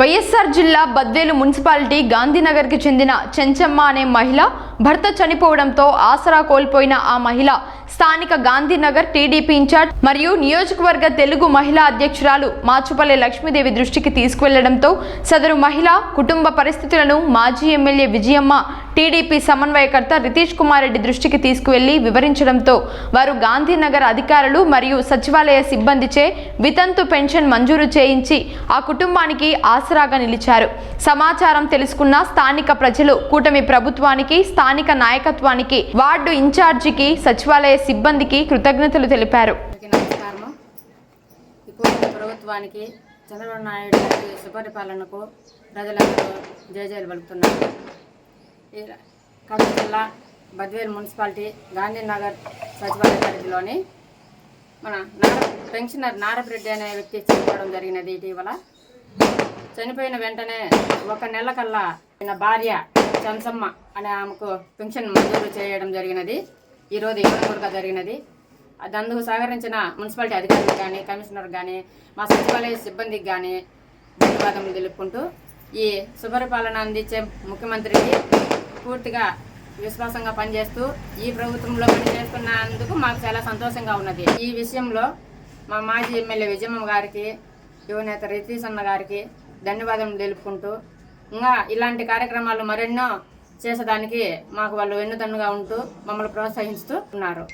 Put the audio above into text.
వైఎస్ఆర్ జిల్లా బద్వేలు మున్సిపాలిటీ గాంధీనగర్కి చెందిన చెంచమ్మ అనే మహిళ భర్త చనిపోవడంతో ఆసరా కోల్పోయిన ఆ మహిళ స్థానిక గాంధీనగర్ టీడీపీ ఇన్ఛార్జ్ మరియు నియోజకవర్గ తెలుగు మహిళా అధ్యక్షురాలు మాచుపల్లి లక్ష్మీదేవి దృష్టికి తీసుకువెళ్ళడంతో సదరు మహిళ కుటుంబ పరిస్థితులను మాజీ ఎమ్మెల్యే విజయమ్మ టీడీపీ సమన్వయకర్త రితీష్ కుమార్ రెడ్డి దృష్టికి తీసుకువెళ్ళి వివరించడంతో వారు గాంధీనగర్ అధికారులు మరియు సచివాలయ సిబ్బందిచే వితంతు పెన్షన్ మంజూరు చేయించి ఆ కుటుంబానికి ఆసరాగా నిలిచారు. సమాచారం తెలుసుకున్న స్థానిక ప్రజలు కూటమి ప్రభుత్వానికి స్థానిక నాయకత్వానికి వార్డు ఇన్ఛార్జికి సచివాలయ సిబ్బందికి కృతజ్ఞతలు తెలిపారు. ప్రభుత్వానికి చంద్రబాబు నాయుడు గారి సుపరిపాలనకు ప్రజలందరూ జయజయలు పలుకుతున్నారు. ఈ కడప జిల్లా బద్వేల్ మున్సిపాలిటీ గాంధీనగర్ సచివాలయ పరిధిలోని మన నార పెన్షనర్ నారపరెడ్డి అనే వ్యక్తి చనిపోవడం జరిగినది ఇటీవల. చనిపోయిన వెంటనే ఒక నెల కల్లా ఆయన భార్య చంచమ్మ అనే ఆమెకు పెన్షన్ మంజూరు చేయడం జరిగినది. ఈరోజు ఇవ్వకూడగా జరిగినది. అందుకు సహకరించిన మున్సిపాలిటీ అధికారులకు కానీ కమిషనర్ కానీ మా సచివాలయ సిబ్బందికి కానీ ధన్యవాదములు తెలుపుకుంటూ ఈ శుభరిపాలన అందించే ముఖ్యమంత్రికి పూర్తిగా విశ్వాసంగా పనిచేస్తూ ఈ ప్రభుత్వంలో పనిచేస్తున్నందుకు మాకు చాలా సంతోషంగా ఉన్నది. ఈ విషయంలో మా మాజీ ఎమ్మెల్యే విజయమ్మ గారికి యువనేత రితీష్ అన్న గారికి ధన్యవాదం తెలుపుకుంటూ ఇంకా ఇలాంటి కార్యక్రమాలు మరెన్నో చేసేదానికి మాకు వాళ్ళు వెన్నుదన్నుగా ఉంటూ మమ్మల్ని ప్రోత్సహిస్తూ ఉన్నారు.